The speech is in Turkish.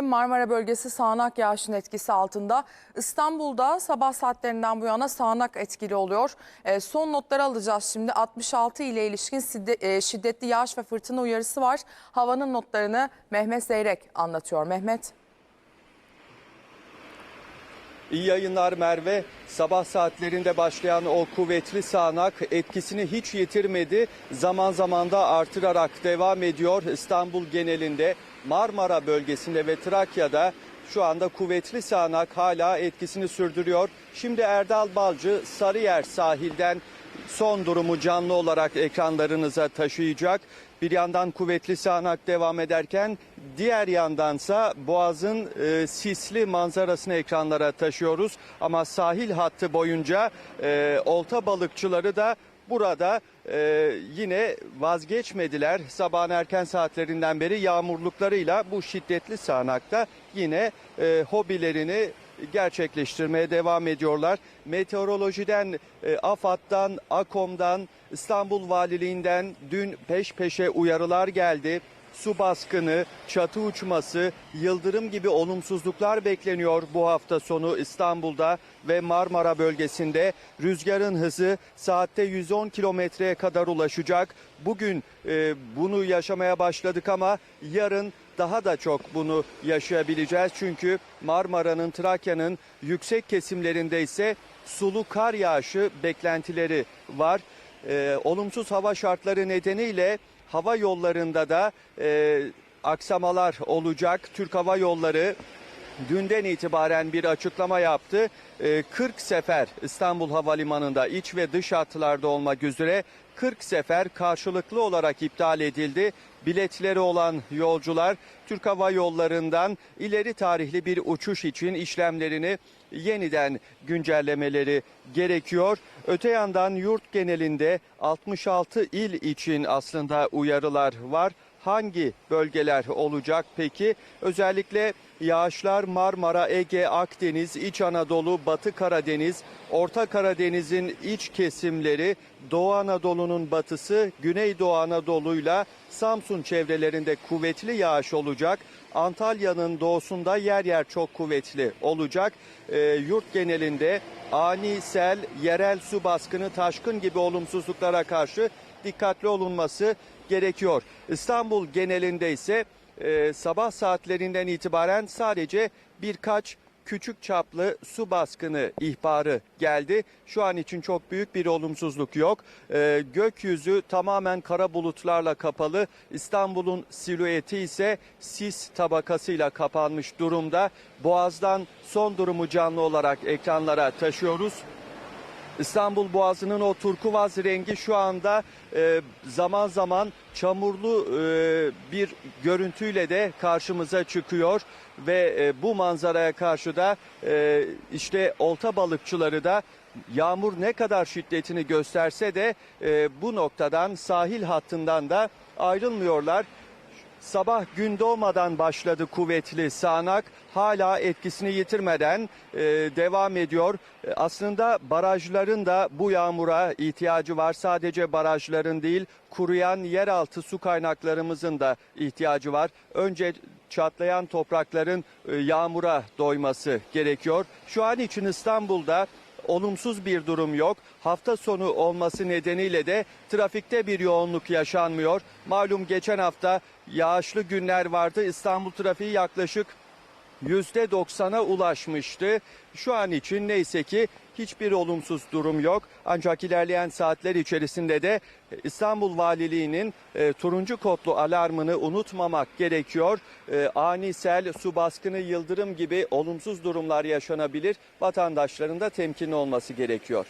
Marmara bölgesi sağanak yağışın etkisi altında. İstanbul'da sabah saatlerinden bu yana sağanak etkili oluyor. E, son notları alacağız şimdi. 66 ile ilişkin e, şiddetli yağış ve fırtına uyarısı var. Havanın notlarını Mehmet Zeyrek anlatıyor. Mehmet. İyi yayınlar Merve. Sabah saatlerinde başlayan o kuvvetli sağanak etkisini hiç yitirmedi. Zaman zaman da artırarak devam ediyor. İstanbul genelinde, Marmara bölgesinde ve Trakya'da şu anda kuvvetli sağanak hala etkisini sürdürüyor. Şimdi Erdal Balcı Sarıyer sahilden son durumu canlı olarak ekranlarınıza taşıyacak. Bir yandan kuvvetli sağanak devam ederken diğer yandansa Boğaz'ın e, sisli manzarasını ekranlara taşıyoruz. Ama sahil hattı boyunca e, olta balıkçıları da burada e, yine vazgeçmediler. Sabahın erken saatlerinden beri yağmurluklarıyla bu şiddetli sağanakta yine e, hobilerini gerçekleştirmeye devam ediyorlar. Meteorolojiden, e, AFAD'dan, AKOM'dan, İstanbul Valiliğinden dün peş peşe uyarılar geldi. Su baskını, çatı uçması, yıldırım gibi olumsuzluklar bekleniyor bu hafta sonu İstanbul'da ve Marmara bölgesinde. Rüzgarın hızı saatte 110 kilometreye kadar ulaşacak. Bugün e, bunu yaşamaya başladık ama yarın daha da çok bunu yaşayabileceğiz. Çünkü Marmara'nın, Trakya'nın yüksek kesimlerinde ise sulu kar yağışı beklentileri var. Ee, olumsuz hava şartları nedeniyle hava yollarında da e, aksamalar olacak. Türk Hava Yolları dünden itibaren bir açıklama yaptı. Ee, 40 sefer İstanbul Havalimanı'nda iç ve dış hatlarda olmak üzere 40 sefer karşılıklı olarak iptal edildi. Biletleri olan yolcular Türk Hava Yolları'ndan ileri tarihli bir uçuş için işlemlerini yeniden güncellemeleri gerekiyor. Öte yandan yurt genelinde 66 il için aslında uyarılar var. Hangi bölgeler olacak peki? Özellikle yağışlar Marmara, Ege, Akdeniz, İç Anadolu, Batı Karadeniz, Orta Karadeniz'in iç kesimleri, Doğu Anadolu'nun batısı, Güneydoğu Anadolu'yla Samsun çevrelerinde kuvvetli yağış olacak. Antalya'nın doğusunda yer yer çok kuvvetli olacak. Ee, yurt genelinde ani sel, yerel su baskını, taşkın gibi olumsuzluklara karşı dikkatli olunması gerekiyor. İstanbul genelinde ise e, sabah saatlerinden itibaren sadece birkaç küçük çaplı su baskını ihbarı geldi. Şu an için çok büyük bir olumsuzluk yok. E, gökyüzü tamamen kara bulutlarla kapalı. İstanbul'un silüeti ise sis tabakasıyla kapanmış durumda. Boğaz'dan son durumu canlı olarak ekranlara taşıyoruz. İstanbul Boğazı'nın o turkuaz rengi şu anda e, zaman zaman çamurlu e, bir görüntüyle de karşımıza çıkıyor ve e, bu manzaraya karşı da e, işte olta balıkçıları da yağmur ne kadar şiddetini gösterse de e, bu noktadan sahil hattından da ayrılmıyorlar. Sabah gün doğmadan başladı kuvvetli sağanak. Hala etkisini yitirmeden e, devam ediyor. E, aslında barajların da bu yağmura ihtiyacı var. Sadece barajların değil, kuruyan yeraltı su kaynaklarımızın da ihtiyacı var. Önce çatlayan toprakların e, yağmura doyması gerekiyor. Şu an için İstanbul'da olumsuz bir durum yok. Hafta sonu olması nedeniyle de trafikte bir yoğunluk yaşanmıyor. Malum geçen hafta yağışlı günler vardı. İstanbul trafiği yaklaşık %90'a ulaşmıştı. Şu an için neyse ki hiçbir olumsuz durum yok. Ancak ilerleyen saatler içerisinde de İstanbul Valiliği'nin e, turuncu kodlu alarmını unutmamak gerekiyor. E, ani sel, su baskını, yıldırım gibi olumsuz durumlar yaşanabilir. Vatandaşların da temkinli olması gerekiyor.